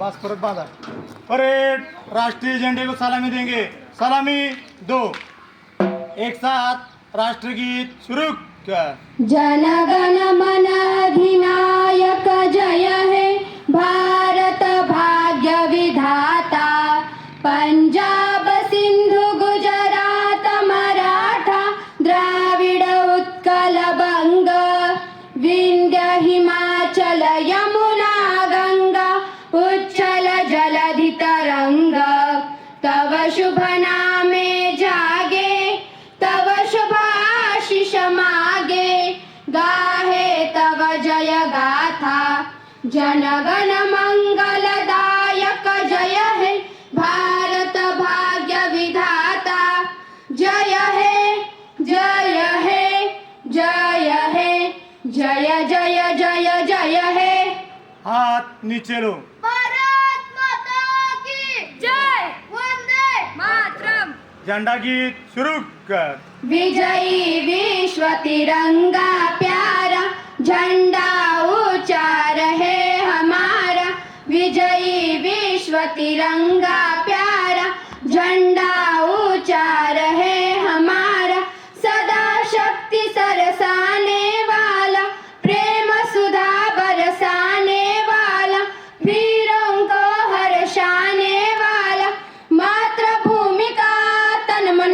बस परत बांधा। परेड राष्ट्रीय झंडे को सलामी देंगे। सलामी दो। एक साथ राष्ट्रगीत शुरू कर। जनगण मन अधिनायक जय है। भारत भाग्य विधाता। पंजाब सिंधु गुजरात मराठा। द्राविड उत्कल बंग। विंध्य हिमाचल यमुना शुभ नामे जागे, तव शुभ आशिष मागे। गाहे तव जय गाथा, जनगण मंगलदायक जय हे। भारत भाग्य विधाता, जय हे जय हे जय हे। जय जय जय जय हे। हाथ नीचे लो भारत माता की जय वंदे मातरम झंडा गीत शुरू कर। विजयी विश्व तिरंगा प्यारा, झंडा ऊँचा रहे हमारा। विजयी विश्व तिरंगा प्यारा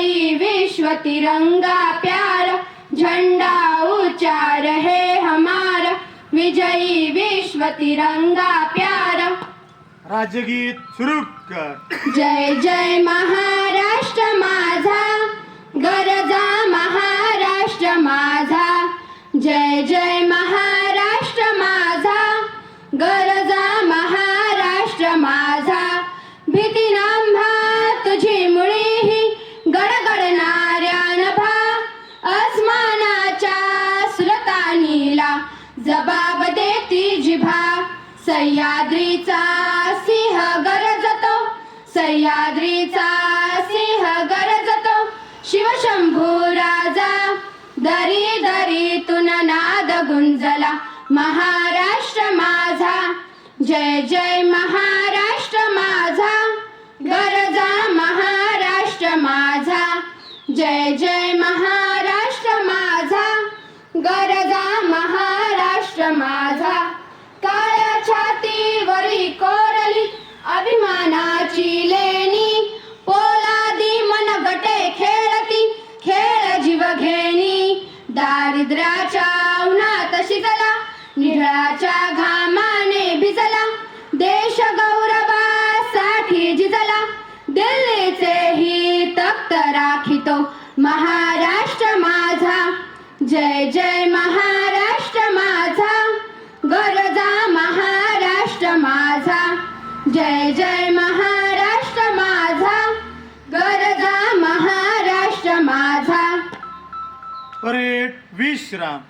विजयी विश्व तिरंगा प्यारा झंडा ऊंचा रहे हमारा। विजयी विश्व तिरंगा प्यारा। राज्यगीत शुरू कर। जय जय महाराष्ट्र माझा। गरजा महाराष्ट्र माझा। जय जय महाराष्ट्र माझा। गरजा सह्याद्रीचा सिंह गरजतो. सह्याद्रीचा सिंह गरजतो. शिवशंभू राजा दरी दरीतून नाद गुंजला. महाराष्ट्र माझा जय जय महाराष्ट्र माझा. गरजा महाराष्ट्र माझा जय जय महाराष्ट्र माझा. गरजा महाराष्ट्र माझा. दारिद्र्याच्या उन्हात शिजला निळाच्या घामाने भिजला. देश गौरवासाठी झिजला दिल्लीचे ही तख्त राखितो महाराष्ट्र माझा. जय जय महाराष्ट्र माझा. गरजा महाराष्ट्र माझा. जय जय परेड विश्राम।